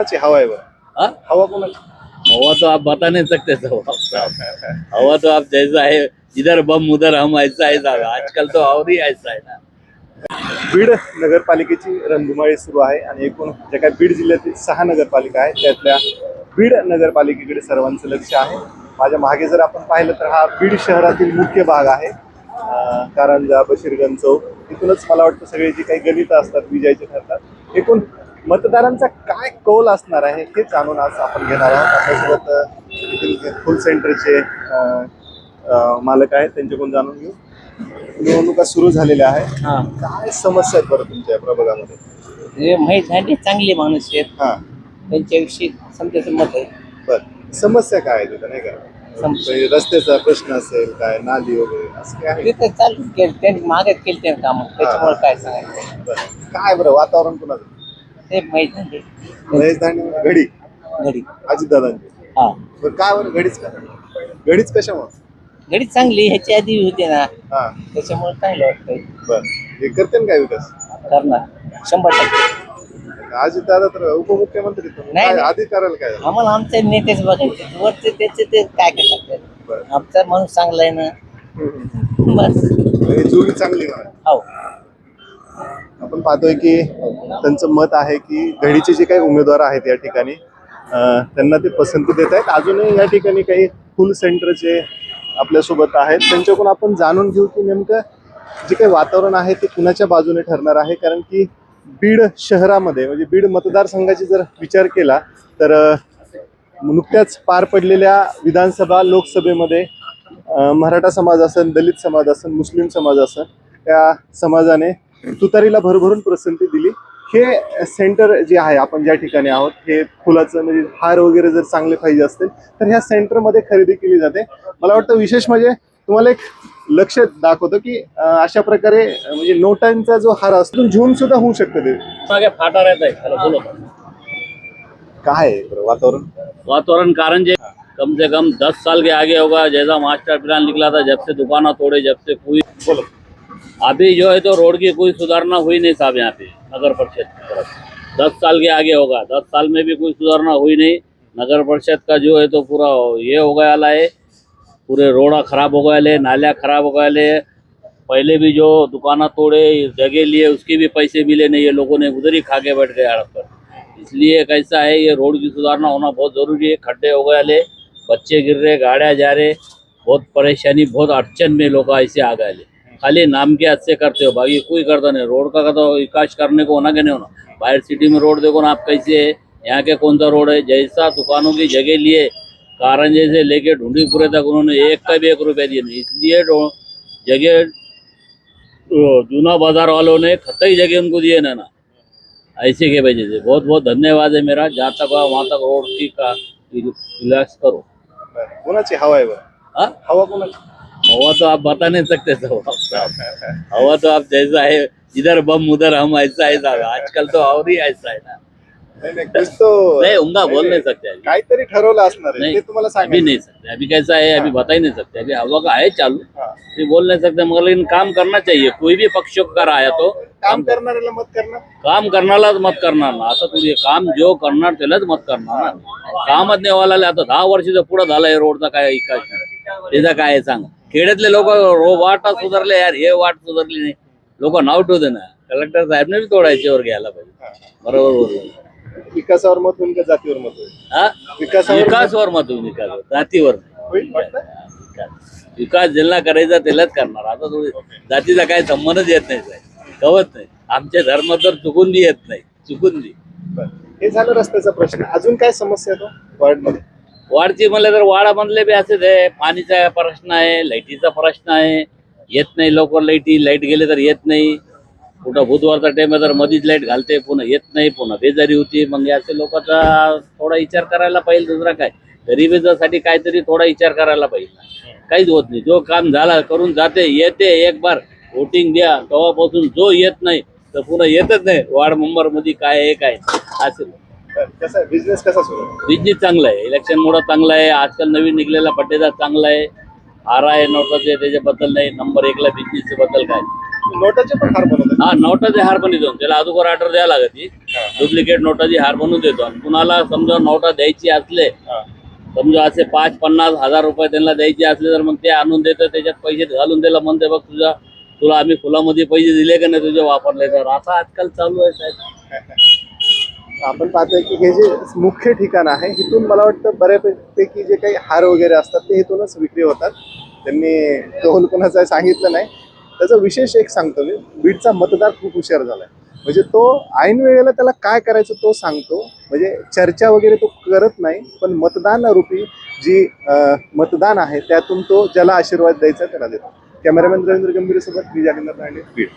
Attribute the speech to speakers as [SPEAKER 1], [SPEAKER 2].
[SPEAKER 1] हवा आहे
[SPEAKER 2] हाँ?
[SPEAKER 1] हवा कोणाची?
[SPEAKER 2] हवा तो आप बता नहीं सकते साहब हवा तो आप जैसा है इधर बम उधर हम ऐसा है साहब आजकल तो और ही ऐसा है ना.
[SPEAKER 1] बीड नगरपालिकेची रणधुमाळी सुरू आहे आणि एकूण जे काही बीड जिल्ह्यातील सहा नगरपालिका आहेत त्यातल्या बीड नगरपालिकेकडे सर्वांचं लक्ष आहे. माझ्या मागे जर आपण पाहिलं तर हा बीड शहरातील मुख्य भाग आहे. कारंजा बशीरगंज चौक इथूनच मला वाटतं सगळे जे काही गणित असतात विजयाचे ठरतात. एकूण मतदारांचा काय कौल असणार आहे हे जाणून आज आपण घेणार आहोत. आपल्यासोबत फुल सेंटरचे मालक आहेत त्यांच्याकडून जाणून घेऊ. निवडणुका सुरू झालेल्या आहेत.
[SPEAKER 3] हा.
[SPEAKER 1] काय समस्या आहेत बरं तुमच्या या प्रभागामध्ये?
[SPEAKER 3] हे माहीत झाले चांगले माणूस आहेत.
[SPEAKER 1] हा.
[SPEAKER 3] त्यांच्याविषयी समजायचं मत आहे.
[SPEAKER 1] बर. समस्या काय आहे तिथं नाही का. म्हणजे रस्त्याचा प्रश्न असेल काय नाली वगैरे असं काय आहे?
[SPEAKER 3] तिथं चालूच केलं त्यांनी मागत केलं त्यांनी काम. त्याच्यामुळे काय सांगायचं?
[SPEAKER 1] बरं. काय बरं वातावरण कुणाचं?
[SPEAKER 3] ते माहीत
[SPEAKER 1] महेश धांडे घडी.
[SPEAKER 3] घडी.
[SPEAKER 1] अजितदादांची
[SPEAKER 3] हा.
[SPEAKER 1] बरं काय बरं घडीच का घडीच कशामुळे?
[SPEAKER 3] घडी चांगली ह्याच्या आधी होते ना.
[SPEAKER 1] हा.
[SPEAKER 3] त्याच्यामुळे चांगलं वाटतंय.
[SPEAKER 1] बर. हे करते ना काय विकास?
[SPEAKER 3] करणार. शंभर टक्के.
[SPEAKER 1] अजितदादा तर उपमुख्यमंत्री आहेत.
[SPEAKER 3] नाही,
[SPEAKER 1] काय
[SPEAKER 3] नाही.
[SPEAKER 1] आधी करायला काय झालं?
[SPEAKER 3] आम्हाला आमचे नेतेच बघायचे. वरचे त्याचे ते काय करतात
[SPEAKER 1] बरं.
[SPEAKER 3] आमचा माणूस चांगला आहे ना. बस.
[SPEAKER 1] हे जोडी चांगली म्हणा.
[SPEAKER 3] हो.
[SPEAKER 1] आपण पाहतोय की त्यांचं मत आहे की घडीचे जे काही उमेदवार आहेत या ठिकाणी त्यांना ते पसंती देत आहेत. अजूनही या ठिकाणी काही फुल सेंटरचे आपल्यासोबत आहेत त्यांच्याकडून आपण जाणून घेऊ की नेमकं जे काही वातावरण आहे ते कुणाच्या बाजूने ठरणार आहे. कारण की बीड शहरामध्ये म्हणजे बीड मतदारसंघाची जर विचार केला तर नुकत्याच पार पडलेल्या विधानसभा लोकसभेमध्ये मराठा समाज असेल दलित समाज असेल मुस्लिम समाज असेल त्या समाजाने तुतारीला भरभरून पसंती दिली. हे सेंटर जे आहे आपण ज्या ठिकाणी आहोत हे फुलाचं म्हणजे हार वगैरे जर चांगले पाहिजे असतील तर ह्या सेंटरमध्ये खरेदी केली जाते. मला वाटतं विशेष म्हणजे तुम्हाला एक लक्ष दाखवतो की अशा प्रकारे म्हणजे नोटांचा जो हार असतो झूम सुद्धा होऊ शकतं ते.
[SPEAKER 2] आगे फाटा रहता चलो बोलो
[SPEAKER 1] काय आहे बरं वातावरण?
[SPEAKER 2] वातावरण कारण जे कम से कम दस साल के आगे होगा जैसा मास्टर प्लान निकला था जब से दुकाना तोड़े जब से कोई
[SPEAKER 1] बोलो.
[SPEAKER 2] अभी जो है तो रोड की कोई सुधारना हुई नहीं साहब यहाँ पे, नगर परिषद की तरफ़ दस साल के आगे होगा, दस साल में भी कोई सुधारना हुई नहीं। नगर परिषद का जो है तो पूरा ये हो गया है पूरे रोड़ा खराब हो गए नालियाँ खराब हो गए पहले भी जो दुकाना तोड़े, जगह लिए, उसके भी पैसे मिले नहीं, ये लोगों ने उधर ही खा के बैठ गए सड़क पर। इसलिए कैसा है, ये रोड की सुधारना होना बहुत ज़रूरी है, खड्डे हो गए ले, बच्चे गिर रहे, गाड़ियाँ जा रहे, बहुत परेशानी, बहुत अड़चन में लोग ऐसे आ गए खाली नाम के से करते हो बाकी कोई करता नहीं। रोड का तो विकास करने को होना कि नहीं होना? बाहर सिटी में रोड देखो ना आप कैसे है यहाँ के कौन सा रोड है? जैसा दुकानों की जगह लिए कारण जैसे लेके ढूंढीपुरे तक उन्होंने एक का भी एक रुपया दिए नहीं। इसलिए जगह जूना बाज़ार वालों ने खतई जगह उनको दिए ना ना। ऐसे के वजह से। बहुत बहुत धन्यवाद है मेरा। जहाँ तक वहाँ तक रोड की का रिलैक्स करो.
[SPEAKER 1] कोणाची हवा आहे बरं?
[SPEAKER 2] हाँ?
[SPEAKER 1] हवा कोणाची?
[SPEAKER 2] हवा तो आप बता नहीं सकते साहब हवा तो आप जैसा है इधर बम उधर हम ऐसा है साहब आजकल तो और ही ऐसा है ना।
[SPEAKER 1] नाही नाही कुछ तो
[SPEAKER 2] नहीं उनका बोल नहीं सकते अभी।
[SPEAKER 1] काहीतरी ठरवलं असणार आहे ते तुम्हाला
[SPEAKER 2] अभी नहीं सकते। अभी कैसा है अभी बता ही नहीं सकते। अभी हवा का है चालू।
[SPEAKER 1] हा.
[SPEAKER 2] ये बोल नहीं सकते मगर लेकिन काम करना चाहिए। कोई भी पक्ष का आया तो
[SPEAKER 1] काम करणाऱ्याला मत करणार?
[SPEAKER 2] काम करणारलाच मत करणार ना असं तुझे काम जो करणार त्यालाच मत करणार ना. कामच नाही व्हायला आता दहा वर्षाचं पुढं झालंय रोडचा काय विकास नाही. त्याचा काय आहे सांग. खेड्यातले लोक वाट सुधारले यार हे वाट सुधारली नाही. लोक नाव ठेवते ना. कलेक्टर साहेबने बी तोडायच्यावर घ्यायला पाहिजे. बरोबर बरोबर
[SPEAKER 1] विकासावर मत होईल का जातीवर मत होईल?
[SPEAKER 2] हा?
[SPEAKER 1] विकासावर
[SPEAKER 2] विकासवर मत होईल विकास. जातीवर? विकास. ज्यांना करायचा त्यालाच करणार. आता थोडी जातीचा काही संबंधच येत नाही साहेब. कवत नाही. आमचे धर्म तर चुकून बी येत नाही. चुकून बी.
[SPEAKER 1] हे झालं रस्त्याचा प्रश्न. अजून काय समस्या आहे तो? वार्डमध्ये.
[SPEAKER 2] वाढची म्हणलं तर वाडामधले बी असेच आहे. पाणीचा प्रश्न आहे लाईटीचा प्रश्न आहे. येत नाही लवकर लाईटी लाइट गेले तर येत नाही. कुठं बुधवारचा टाइम आहे तर मधीच लाइट घालते पुन्हा येत नाही पुन्हा बेजारी होती. मग असे लोकांचा थोडा विचार करायला पाहिजे दुसरा काय? गरिबीसाठी काहीतरी थोडा विचार करायला पाहिजे. काहीच होत नाही. जो काम झाला करून जाते येते एक बार. वोटिंग द्या. तेव्हापासून जो येत नाही तर पुन्हा येतच नाही. वार्ड मेंबरमध्ये काय आहे काय
[SPEAKER 1] असेल कसा बिझनेस कसा सुरू?
[SPEAKER 2] बिझनेस चांगला आहे. इलेक्शन मुळे चांगला आहे. आजकाल नवीन निघलेला पट्टेदार चांगला आहे. आर आहे नोटाचे त्याच्याबद्दल नाही. नंबर एकला बिझनेस बद्दल काय?
[SPEAKER 1] नोटाचे पण हार बनवतात
[SPEAKER 2] हा नोटाचे हार पण देतो. त्याला अगोदर ऑर्डर द्यायला लागते डुप्लिकेट नोटाची हार बनवून देतो. आणि कुणाला समजा नोटा द्यायची असले. समजा असे पाच पन्नास हजार रुपये त्यांना द्यायचे असले तर मग ते आणून देतं त्याच्यात पैसे घालून दिला म्हणते बघ तुझा तुला आम्ही फुलामध्ये पैसे दिले का नाही तुझे वापरले? तर असं आजकाल चालू आहे साहेब.
[SPEAKER 1] आपण पाहतोय की हे जे मुख्य ठिकाण आहे इथून मला वाटतं बऱ्यापैकी जे काही हार वगैरे असतात ते इथूनच विक्री होतात. त्यांनी कौल कोणाचं सांगितलं नाही. त्याचा विशेष एक सांगतो मी बीडचा मतदार खूप हुशार झालाय. म्हणजे तो ऐन वेळेला त्याला काय करायचं तो सांगतो. म्हणजे चर्चा वगैरे तो करत नाही पण मतदान रूपी जी मतदान आहे त्यातून तो ज्याला आशीर्वाद द्यायचा त्याला देतो. कॅमेरामॅन रवींद्र गंभीर सोबत मी जागन्नाथ राणे बीड.